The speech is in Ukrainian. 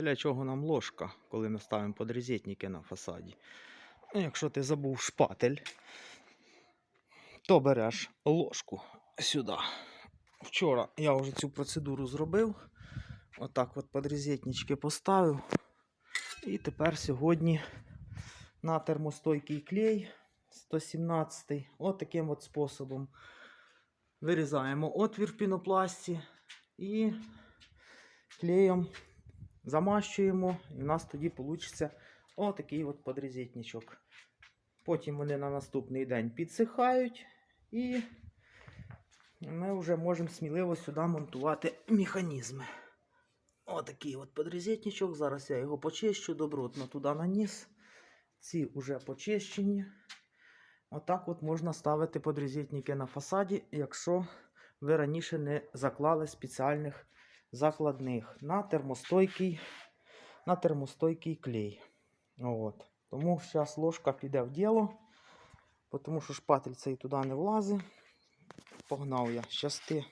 для чого нам ложка, коли ми ставимо подрізетники на фасаді. Ну, Якщо ти забув шпатель, то береш ложку сюди. Вчора я вже цю процедуру зробив. Отак от подрізетнички поставив. І тепер сьогодні на термостойкий клей 117 от таким от способом. Вирізаємо отвір в пінопласті і клеєм замащуємо, і в нас тоді вийде отакий от подрізетничок. Потім вони на наступний день підсихають, і ми вже можемо сміливо сюди монтувати механізми. Отакий от подрізетничок. Зараз я його почищу, добротно туди наніс. Ці вже почищені. Отак от можна ставити подрізетники на фасаді, якщо ви раніше не заклали спеціальних закладних на термостойкий, на термостойкий клей. От. Тому зараз ложка піде в діло, тому що шпатель цей туди не влазить. Погнав я щасти.